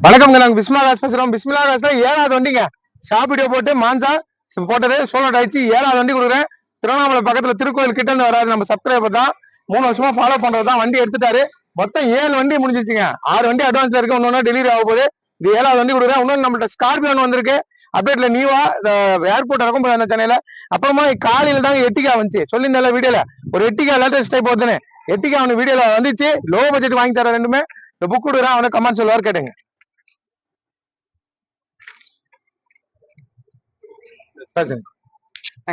வணக்கம்ங்க நாங்க பிஸ்மிலா ராஜ் பேசுறோம். பிஸ்மிலா காஸ்ல ஏழாவது வண்டிங்க. ஷாப் வீடியோ போட்டு மாஞ்சா போட்டது சோலோட் ஆயிடுச்சு. ஏழாவது வண்டி கொடுக்குறேன். திருவண்ணாமலை பக்கத்துல திருக்கோயில் கிட்ட இருந்து வராது நம்ம சப்ஸ்கிரைபர் தான். மூணு வருஷமா ஃபாலோ பண்றது தான். வண்டி எடுத்துட்டாரு. மொத்தம் ஏழு வண்டி முடிஞ்சிருச்சுங்க. ஆறு வண்டி அட்வான்ஸ்ல இருக்கு. ஒன்னு டெலிவரி ஆக போகுது. இது ஏழாவது வண்டி கொடுக்குறேன். இன்னொன்று நம்மள்ட்ட ஸ்கார்பியோ ஒன்று வந்திருக்கு அப்டேட்ல நீவா ஏர்போர்ட் இறக்கும் போது அந்த சென்னையில. அப்புறமா காலையில தாங்க எட்டிகா வந்துச்சு. சொல்லியிருந்தால வீடியோல. ஒரு எட்டிகா லேட்டஸ்ட் டைப் வருதுன்னு எட்டிகா அவனு வீடியோல வந்துச்சு. லோ பட்ஜெட் வாங்கி தர ரெண்டுமே. இந்த புக் கொடுக்குறேன். அவனை கமெண்ட் சொல்லுவார் கேட்டுங்க. பேசுங்க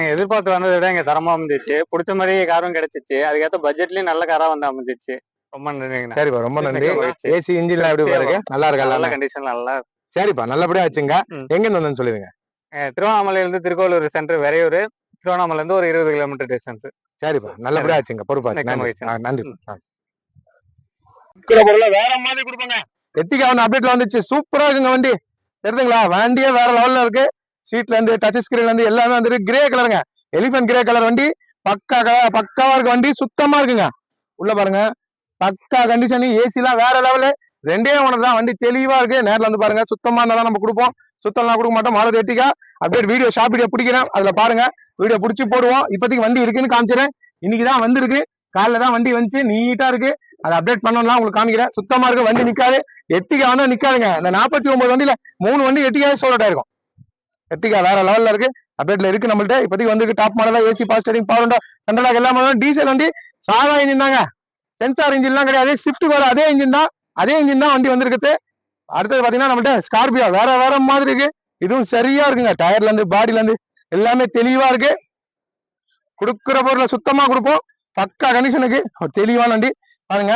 எதிர்பார்த்து வந்ததை விட எங்க தரமா அமைஞ்சிச்சு. பிடிச்ச மாதிரி காரும் கிடைச்சிச்சு. அதுக்கேற்ற பட்ஜெட்லயும் நல்ல காரா வந்து அமைஞ்சிச்சு. ரொம்ப நன்றிங்கண்ணா. சரிப்பா ரொம்ப நன்றி. ஏசி இன்ஜின்லாம் எப்படி இருக்கு நல்லா இருக்கா நல்ல கண்டிஷன் நல்லா சரிப்பா நல்லபடியா வச்சுங்க ம். எங்க இருந்து வந்தேன்னு சொல்லிடுங்க அஹ் திருவண்ணாமலையில இருந்து திருக்கோவிலூர் சென்டர் விரையூர் திருவண்ணாமலை இருந்து ஒரு இருபது கிலோமீட்டர் டிஸ்டன்ஸ் சரிப்பா நல்லபடியா வச்சுங்க பொறுப்பா நன்றி. வேற மாதிரி கொடுப்பாங்க. எத்திகா ஒன்று அப்டேட்ல வந்துச்சு. சூப்பரா இருக்குங்க வண்டி. தெரியுதுங்களா வண்டியே வேற லெவல்ல இருக்கு. சீட்ல இருந்து டச் ஸ்கிரீன்ல இருந்து எல்லாமே வந்துட்டு கிரே கலருங்க எலிஃபென்ட் கிரே கலர் வண்டி பக்கா க- பக்காவா இருக்க வண்டி சுத்தமா இருக்குங்க. உள்ள பாருங்க. பக்கா கண்டிஷன் ஏசிலாம் வேற லெவலு ரெண்டே ஒன்று தான். வண்டி தெளிவா இருக்கு. நேரில் வந்து பாருங்க. சுத்தமா இருந்தா தான் நம்ம கொடுப்போம். சுத்தம்லாம் கொடுக்க மாட்டோம். மாலை எட்டிக்கா அப்படியே வீடியோ ஷாப் வீடியோ பிடிக்கிறேன். அதுல பாருங்க. வீடியோ பிடிச்சி போடுவோம். இப்போதைக்கு வண்டி இருக்குன்னு காமிச்சிடறேன் இன்னைக்கு தான் வந்திருக்கு. காலைல தான் வண்டி வந்துச்சு. நீட்டா இருக்கு. அதை அப்டேட் பண்ணலாம் உங்களுக்கு காமிக்கிறேன். சுத்தமா இருக்கு. வண்டி நிக்காது. எட்டிக்கா வந்து நிக்காதுங்க. இந்த நாற்பத்தி ஒன்பது வண்டியில மூணு வண்டி எட்டிகாவே சோலட்டா இருக்கும் எட்டிகா வேற லெவல்ல இருக்கு. அப்டேட்ல இருக்கு நம்மள்ட்ட. இப்போதைக்கு வந்து டாப் மாடலா ஏசி பாஸ் ஸ்டேரிங் பவர் விண்டோ சென்ட்ரலாக எல்லா மாடலும் டீசல் வண்டி சாதா இன்ஜின் தாங்க. சென்சார் இன்ஜின்லாம் கிடையாது. ஷிஃப்ட் வர அதே இன்ஜின் தான். அதே இன்ஜின் தான் வண்டி வந்திருக்குது. அடுத்தது பாத்தீங்கன்னா நம்மள்ட்ட ஸ்கார்பியோ வேற வேற மாதிரி இருக்கு. இதுவும் சரியா இருக்குங்க. டயர்ல இருந்து பாடியில இருந்து எல்லாமே தெளிவா இருக்கு. கொடுக்குற பொருளை சுத்தமா கொடுப்போம். பக்கா கண்டிஷனுக்கு ஒரு தெளிவான வண்டி. பாருங்க.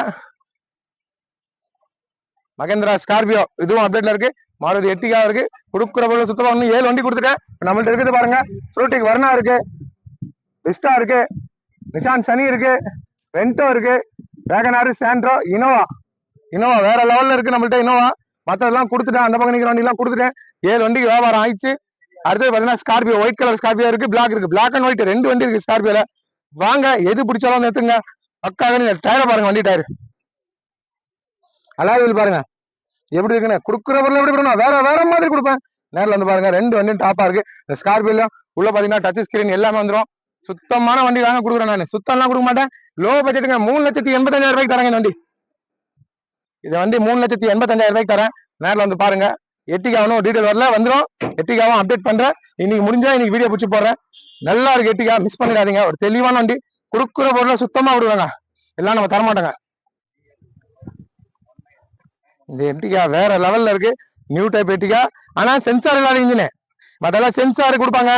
மகேந்திரா ஸ்கார்பியோ இதுவும் அப்டேட்ல இருக்கு. மாறுதி எட்டிகா இருக்கு. கொடுக்குற பொருள் சுத்தமா இன்னும் ஏழு வண்டி கொடுத்துட்டேன் நம்மள்ட்ட இருக்குது பாருங்க. ஃப்ரூட்டிக் வர்ணா இருக்கு. விஸ்டா இருக்கு. நிஷான் சனி இருக்கு. வென்டோ இருக்கு. வேகனாரு சாண்ட்ரோ இனோவா இனோவா வேற லெவல்ல இருக்கு நம்மள்ட்ட இனோவா மத்ததெல்லாம் கொடுத்துட்டேன். அந்த பக்கம் நிக்கிற வண்டி கொடுத்துட்டேன். ஏழு வண்டிக்கு வியாபாரம் ஆயிடுச்சு. அடுத்தது பாத்தீங்கன்னா ஸ்கார்பியோ ஒயிட் கலர் ஸ்கார்பியோ இருக்கு பிளாக் இருக்கு. பிளாக் அண்ட் ஒயிட் ரெண்டு வண்டி இருக்கு ஸ்கார்பியோல வாங்க எது பிடிச்சாலும் நிறுத்துங்க. பக்காக நீங்க டயரை பாருங்க வண்டி டயர் அலாவில் பாருங்க. எப்படி இருக்குன்னு? குடுக்குற எப்படி கொடுக்கணும்? வேற வேற மாதிரி கொடுப்பேன். நேரில் வந்து பாருங்க ரெண்டு வண்டியும் டாப்பா இருக்கு. இந்த ஸ்கார்பியோல உள்ள பாத்தீங்கன்னா டச் ஸ்கிரீன் எல்லாமே வந்துரும். சுத்தமான வண்டி தாங்க கொடுக்குறேன் நான். சுத்தம்லாம் கொடுக்க மாட்டேன். லோ பட்ஜெட்டுங்க மூணு லட்சத்தி எண்பத்தஞ்சாயிரம் ரூபாய்க்கு தரேங்க இந்த வண்டி. இந்த வண்டி மூணு லட்சத்தி எண்பத்தஞ்சாயிரம் ரூபாய்க்கு தரேன். நேரில் வந்து பாருங்க. எட்டிகாவும் டீடைல் வரல வந்துரும். எட்டிகாவும் அப்டேட் பண்றேன். இன்னைக்கு முடிஞ்சா இன்னைக்கு வீடியோ பிடிச்சி போடுறேன். நல்லா இருக்கு எட்டிகா மிஸ் பண்ணிடாதீங்க. ஒரு தெளிவான வண்டி. கொடுக்குற பொருளை சுத்தமா விடுவாங்க. எல்லாம் நம்ம தரமாட்டோங்க. இந்த எட்டிக்கா வேற லெவல்ல இருக்கு. நியூ டைப் எட்டிக்கா ஆனா சென்சார் இல்லாத இன்ஜினு மத்தெல்லாம் சென்சார் கொடுப்பாங்க.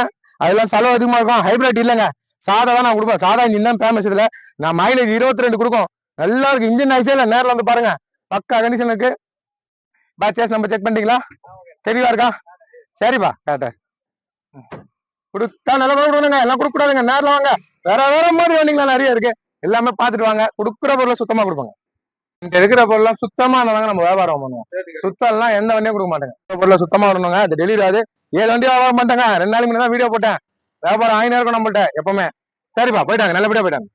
அதெல்லாம் செலவு அதிகமா இருக்கும். ஹைபிரிட் இல்லைங்க. சாதா தான் நான் கொடுப்பேன். சாதா இன்ஜின் தான் ஃபேமஸ் இதுல. நான் மைலேஜ் இருபத்தி ரெண்டு கொடுக்கும். நல்லா இருக்கு இன்ஜின் ஆயிடுச்சு இல்ல? நேரில் வந்து பாருங்க. பக்கா கண்டிஷன் இருக்கு. பாச்சேஸ் நம்ம செக் பண்ணிட்டீங்களா? தெளிவா இருக்கா? சரிப்பா டாட்டா கொடுத்தா நல்லா கொடுக்கணுங்க. எல்லாம் கொடுக்க கூடாதுங்க நேரில் வாங்க. வேற வேற மாதிரி வண்டிங்களா நிறைய இருக்கு. எல்லாமே பார்த்துட்டு வாங்க. கொடுக்குற பொருளை சுத்தமா கொடுப்பாங்க. இங்க இருக்கிற பொருள்லாம் சுத்தமா இருந்தாங்க நம்ம வியாபாரம் பண்ணுவோம். சுத்தம் எல்லாம் எந்த வண்டியும் கொடுக்க மாட்டாங்க. பொருளை சுத்தமா வரணுங்க. அது டெலிவரி ஆகுது. ஏழு வண்டி வியாபாரம் பண்ணிட்டாங்க. ரெண்டு நாளைக்கு முன்னாடி வீடியோ போட்டேன். வியாபாரம் ஆயினா இருக்கும் நம்மள்ட்ட எப்பவுமே. சரிப்பா போயிட்டாங்க. நல்லபடியா போயிட்டாங்க.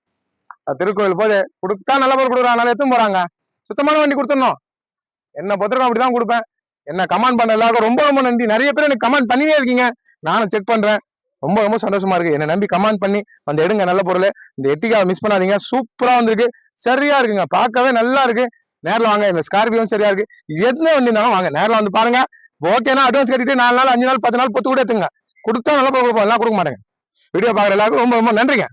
அது திருக்கோயில் போது கொடுத்தா நல்ல பொருள் கொடுக்குறாங்க. எடுத்துன்னு போறாங்க. சுத்தமான வண்டி கொடுத்துடணும். என்ன பொறுத்தவரைக்கும் அப்படிதான் கொடுப்பேன். என்ன கமெண்ட் பண்ண எல்லாருக்கும் ரொம்ப ரொம்ப நன்றி. நிறைய பேர் எனக்கு கமெண்ட் பண்ணினே இருக்கீங்க. நானும் செக் பண்றேன். ரொம்ப ரொம்ப சந்தோஷமா இருக்கு. என்ன நம்பி கமெண்ட் பண்ணி வந்து எடுங்க நல்ல பொருள். இந்த எட்டிக்காவை மிஸ் பண்ணாதீங்க. சூப்பரா வந்திருக்கு. சரியா இருக்குங்க. பார்க்கவே நல்லா இருக்கு. நேரில் வாங்க. இந்த ஸ்கார்பியும் சரியா இருக்கு. எந்த வண்டினாலும் வாங்க. நேரில் வந்து பாருங்க. ஓகேனா அட்வான்ஸ் கட்டிட்டு நாலு நாள் அஞ்சு நாள் பத்து நாள் பொத்து கூட எடுத்துங்க கொடுத்தா நல்லா கொடுப்போம் எல்லாம் கொடுக்க மாட்டேங்க. வீடியோ பார்க்குற எல்லாருக்கும் ரொம்ப ரொம்ப நன்றிங்க.